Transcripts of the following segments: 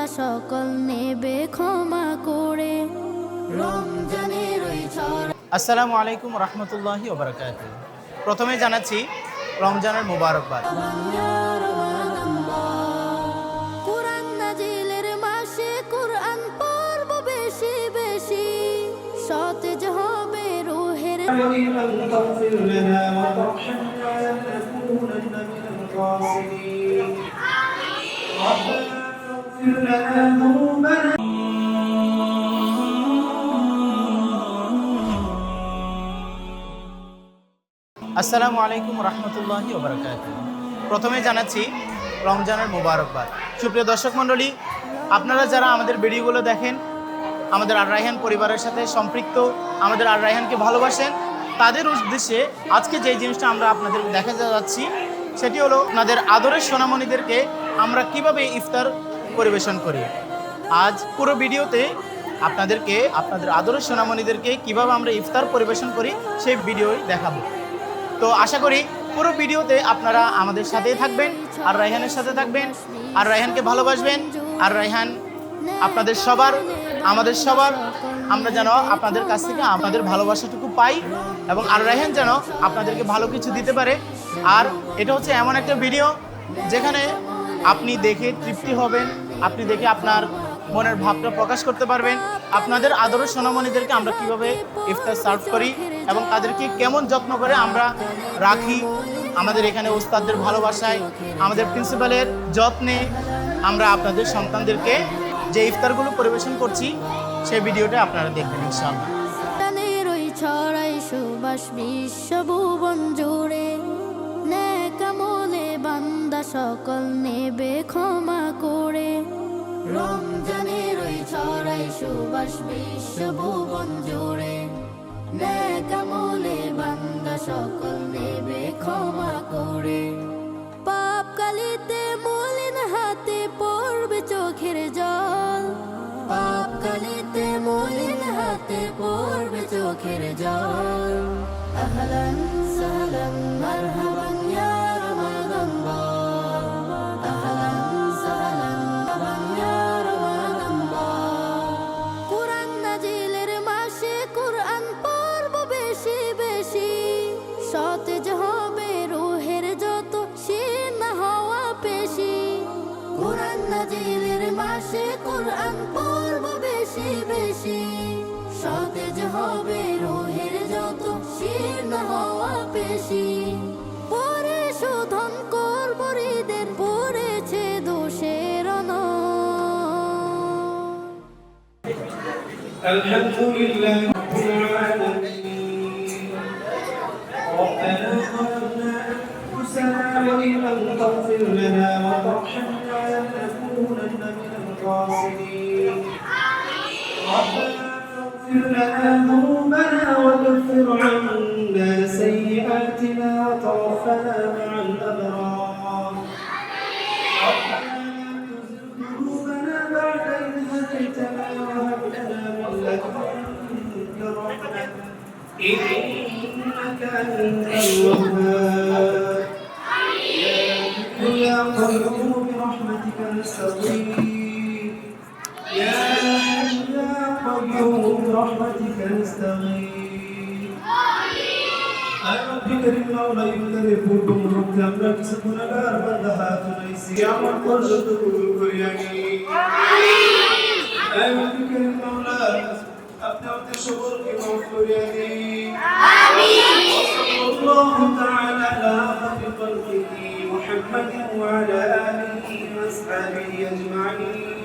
বান্দা সকল নেবে ক্ষমা করে রমজানের ওই ছড়া আসসালামু আলাইকুম রহমতুল্লাহি ওবরাকাত প্রথমে জানাচ্ছি রমজানের মুবারকবাদ কোরআন নাজিলের মাসে কোরআন পড়ব বেশি বেশি সতেজ হবে রুহের لمن تغفر لنا وترحمنا لنكونن من الخاسرين ربنا اغفر لنا ذنوبنا আসসালামু আলাইকুম রহমতুল্লাহি প্রথমে জানাচ্ছি রমজানের মুবারকবাদ। সুপ্রিয় দর্শক মণ্ডলী, আপনারা যারা আমাদের ভিডিওগুলো দেখেন, আমাদের আর রায়হান পরিবারের সাথে সম্পৃক্ত, আমাদের আর রায়হানকে ভালোবাসেন, তাদের উদ্দেশ্যে আজকে যে জিনিসটা আমরা আপনাদের দেখা যাচ্ছি, সেটি হলো আপনাদের আদরের সোনামণিদেরকে আমরা কীভাবে ইফতার পরিবেশন করি। আজ পুরো ভিডিওতে আপনাদেরকে, আপনাদের আদরের সোনামণিদেরকে কীভাবে আমরা ইফতার পরিবেশন করি, সেই ভিডিওই দেখাবো। তো আশা করি পুরো ভিডিওতে আপনারা আমাদের সাথেই থাকবেন, আর রায়হানের সাথে থাকবেন, আর রায়হানকে ভালোবাসবেন, আর রায়হান আপনাদের সবার, আমাদের সবার, আমরা যেন আপনাদের কাছ থেকে আপনাদের ভালোবাসাটুকু পাই, এবং আর রায়হান যেন আপনাদেরকে ভালো কিছু দিতে পারে। আর এটা হচ্ছে এমন একটা ভিডিও, যেখানে আপনি দেখে তৃপ্তি হবেন, আপনি দেখে আপনার মনের ভাবটা প্রকাশ করতে পারবেন। আপনাদের আদরের সোনামণিদেরকে আমরা কীভাবে ইফতার সার্ভ করি এবং তাদেরকে কেমন যত্ন করে আমরা রাখি আমাদের এখানে ওস্তাদদের ভালোবাসায়, আমাদের প্রিন্সিপালের যত্নে আমরা আপনাদের সন্তানদেরকে যে ইফতারগুলো পরিবেশন করছি সেই ভিডিওটা আপনারা দেখবেন ইনশাআল্লাহ। ছড়াই সুবাস বিশ্বভুবন জুড়ে। ন্যাকামলে বান্দা সকল নেবে ক্ষমা করে। রমজানের ওই ছড়াই সুবাস বিশ্বভুবন জুড়ে। ন্যাকামলে বান্দা সকল নেবে ক্ষমা করে। পাপ কালিতে মলিন হাতে পড়বে চোখের জল। পাপ কালিতে মলিন হাতে পড়বে চোখের জল। কোরআন নাজিলের মাসে কোরআন পড়ব বেশি বেশি সতেজ হবে রুহের যত শীর্ণ হওয়া পেশি পরে শোধন করব হৃদের পড়েছে দোষের অনর الحمد لله ربنا اغفر لنا ذنوبنا وكفر عنا سيئاتنا وتوفنا مع الأبرار. قلوبنا بعد إذ هديتنا وهب لنا من لدنك رحمة إنك أنت الوهاب. আয়াত করিম মাওলা ইউদারে পূর্ব মুহূর্তে আমরা কিছু গুনাহগার বান্দা হাত উঠাইছি আমার পর্যন্ত কবুল করিয়া নিন আয়াত করিম মাওলা আপনি আমাদের সকলকে মাফ করিয়া দিন الله تعالى على خير خلقه محمد وعلى آله وأصحابه أجمعين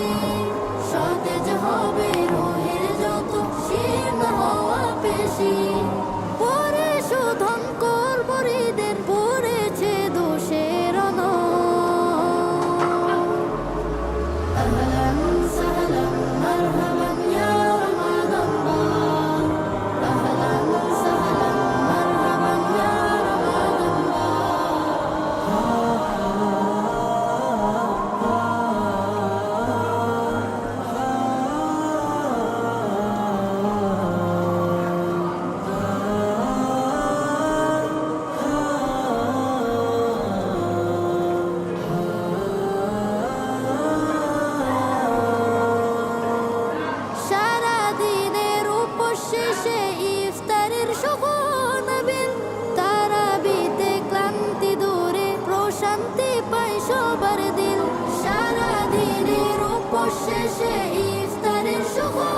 বেশি Наше і встанеш у